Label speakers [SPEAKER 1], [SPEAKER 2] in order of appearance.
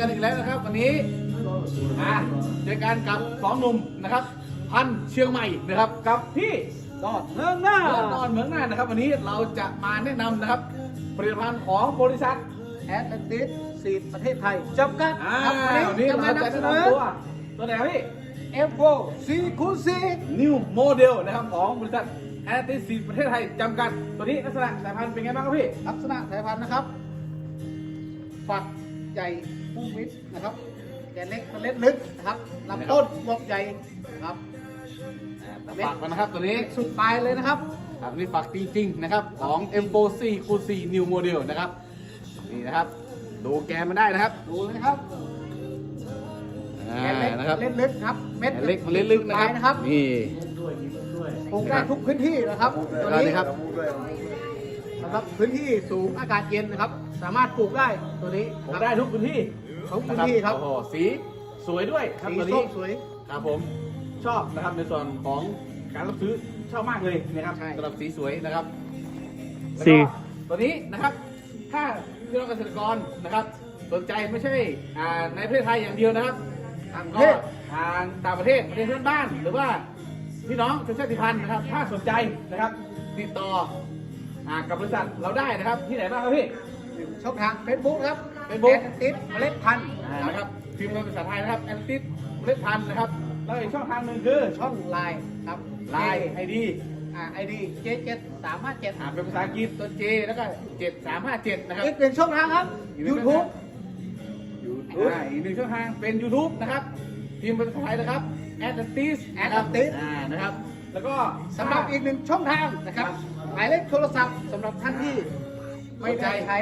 [SPEAKER 1] กันอีกแล้วนะครับ วันนี้อ่าเจอกันกับสองหนุ่มนะครับ พันเชียงใหม่นะครับกับพี่
[SPEAKER 2] ก็เริ่มหน้า
[SPEAKER 1] ตอนเหมืองหน้านะครับ วันนี้เราจะมาแนะนำนะครับ ผลิตภัณฑ์ของบริษัท
[SPEAKER 2] แอตแลนติสซีดประเทศไทยจำกัด
[SPEAKER 1] อ่า
[SPEAKER 2] ครับ
[SPEAKER 1] วันนี้
[SPEAKER 2] จะ
[SPEAKER 1] เรา
[SPEAKER 2] มา
[SPEAKER 1] จะ
[SPEAKER 2] นำเส
[SPEAKER 1] แนะ
[SPEAKER 2] นอ
[SPEAKER 1] นำตัวตัวไหนครับพี่
[SPEAKER 2] F4 ซีคูซี
[SPEAKER 1] นิวโมเดลนะครับของบริษัทแอตติซีประเทศไทยจำกัดตัวนี้ลักษณะสายพันธุ์เป็นไงบ้างครับพี่
[SPEAKER 2] ลักษณะสายพันธุ์นะครับฝัก ใหญ่พุ่งมิดนะครับแกนเล็กเมล็ดลึกนะครับลำต้นบวบใหญ่ครับ
[SPEAKER 1] ฝากกันนะครับตัวนี้
[SPEAKER 2] สุดปลายเลยนะครับ
[SPEAKER 1] ครับนี่ฝากจริงๆนะครับของ M4 C คู C New Model นะครับนี่นะครับดูแกนมันได้นะครับ
[SPEAKER 2] ดูเลยครับ
[SPEAKER 1] อ่า
[SPEAKER 2] แกนเล็ก
[SPEAKER 1] นะครับ
[SPEAKER 2] เล็ดลึกครับเม็ด
[SPEAKER 1] แกนเล็กมันเล็กลึกนะ
[SPEAKER 2] ปลาย
[SPEAKER 1] ค
[SPEAKER 2] นะ
[SPEAKER 1] รั
[SPEAKER 2] ครับ
[SPEAKER 1] นี่
[SPEAKER 2] ปลูกได้ทุกพื้นที่นะครับตัว
[SPEAKER 1] แล้ว
[SPEAKER 2] นี้
[SPEAKER 1] นี่ครับ
[SPEAKER 2] นะครับ พื้นที่สูงอากาศเย็นนะครับ สามารถปลูกได้ตัวนี้
[SPEAKER 1] ผม
[SPEAKER 2] ครับ
[SPEAKER 1] ได้ทุกพื้นที่
[SPEAKER 2] ทุกพื้นที่ครับ
[SPEAKER 1] โอ้โหสีสวยด้วยครับ
[SPEAKER 2] สี
[SPEAKER 1] ตัว
[SPEAKER 2] ส้
[SPEAKER 1] นี้
[SPEAKER 2] มสวย
[SPEAKER 1] ครับผมชอบนะครับในส่วนของการรับซื้อชอบมากเลยนะครับ
[SPEAKER 2] ใช่
[SPEAKER 1] สำหรับสีสวยนะครับ
[SPEAKER 3] สี
[SPEAKER 1] แล้วก็ตัวนี้นะครับ ถ้าพี่น้องเกษตรกรนะครับ สนใจไม่ใช่อ่าในประเทศไทยอย่างเดียวนะครับ
[SPEAKER 2] ต่างประ
[SPEAKER 1] ก็
[SPEAKER 2] เทศ
[SPEAKER 1] ทางต่างประเทศประเทศเพื่อนบ้าน หรือว่าพี่น้องชนชาติพันธุ์นะครับ ถ้าสนใจนะครับ ติดต่อ อ่ากับบริษัทเราได้นะครับที่ไหนบ้างครับพี่
[SPEAKER 2] ช่องทางเฟซบุ๊กครับ
[SPEAKER 1] Facebook
[SPEAKER 2] แอนติสเมล็ดพันธุ์
[SPEAKER 1] อ่า
[SPEAKER 2] นะ
[SPEAKER 1] นะ
[SPEAKER 2] ค
[SPEAKER 1] ค
[SPEAKER 2] รั
[SPEAKER 1] รั
[SPEAKER 2] บบ
[SPEAKER 1] พิมพ์เป็นภาษาไทยนะครับแอนติสเมล็ดพันธุ์นะครับแล้วอีกช่องทางหนึ่งคือ
[SPEAKER 2] ช่องไลน์ครับ
[SPEAKER 1] ไลน์ไอดี
[SPEAKER 2] อ่าไอดีเจเจ็ดสามห้าเจ็ด
[SPEAKER 1] อ่านเป็นภาษาอังกฤษตัว J แล้วก็7357นะครับ
[SPEAKER 2] อีกหนึ่งช่องทางครับ YouTube
[SPEAKER 1] อ่าอีกหนึ่งช่องทางเป็น YouTube นะครับพิมพ์เป็นภาษาไทยนะครับ Atlantis นะครับ
[SPEAKER 2] Atlantis
[SPEAKER 1] อ่านะครับ แล้วก็
[SPEAKER 2] สำหรับอีกหนึ่งช่องทางนะครับหมายเลขโทรศัพท์สำหรับท่านที่ไม่ได้ใช้